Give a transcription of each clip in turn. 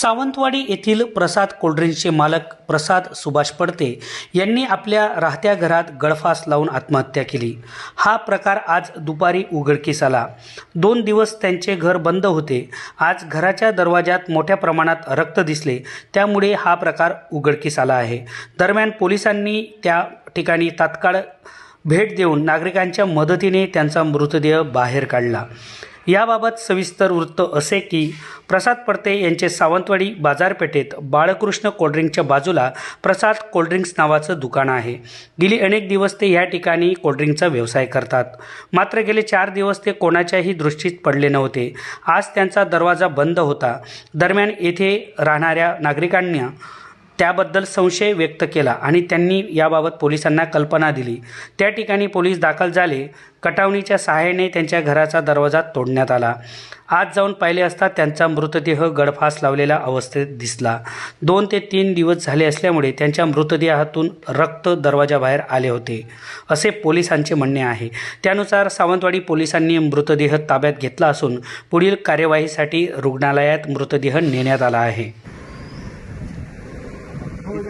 सावंतवाडी येथील प्रसाद कोल्ड्रिंक्सचे मालक प्रसाद सुभाष पडते यांनी आपल्या राहत्या घरात गळफास लावून आत्महत्या केली. हा प्रकार आज दुपारी उघडकीस आला. दोन दिवस त्यांचे घर बंद होते. आज घराच्या दरवाजात मोठ्या प्रमाणात रक्त दिसले. त्यामुळे हा प्रकार उघडकीस आला आहे. दरम्यान पोलिसांनी त्या ठिकाणी तात्काळ भेट देऊन नागरिकांच्या मदतीने त्यांचा मृतदेह बाहेर काढला. याबाबत सविस्तर वृत्त असे की प्रसाद पडते यांचे सावंतवाडी बाजारपेठेत बाळकृष्ण कोल्ड्रिंकच्या बाजूला प्रसाद कोल्ड्रिंक्स नावाचं दुकान आहे. गेली अनेक दिवस ते या ठिकाणी कोल्ड्रिंकचा व्यवसाय करतात. मात्र गेले चार दिवस ते कोणाच्याही दृष्टीत पडले नव्हते. आज त्यांचा दरवाजा बंद होता. दरम्यान येथे राहणाऱ्या नागरिकांना त्याबद्दल संशय व्यक्त केला आणि त्यांनी याबाबत पोलिसांना कल्पना दिली. त्या ठिकाणी पोलीस दाखल झाले. कटावणीच्या सहाय्याने त्यांच्या घराचा दरवाजा तोडण्यात आला. आज जाऊन पाहिले असता त्यांचा मृतदेह गडफास लावलेल्या अवस्थेत दिसला. दोन ते तीन दिवस झाले असल्यामुळे त्यांच्या मृतदेहातून रक्त दरवाजाबाहेर आले होते असे पोलिसांचे म्हणणे आहे. त्यानुसार सावंतवाडी पोलिसांनी मृतदेह ताब्यात घेतला असून पुढील कार्यवाहीसाठी रुग्णालयात मृतदेह नेण्यात आला आहे.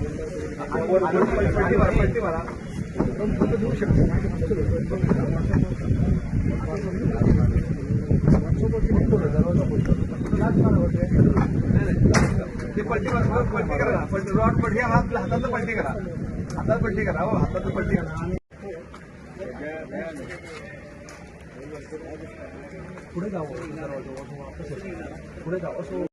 मी थांबतो ते पलटी करा पलटी करा पलटी रॉड पलटी आपल्या हातात पलटी करा हातात पलटी करा हो हातात पलटी करा पुढे जावं. पुढे जावं.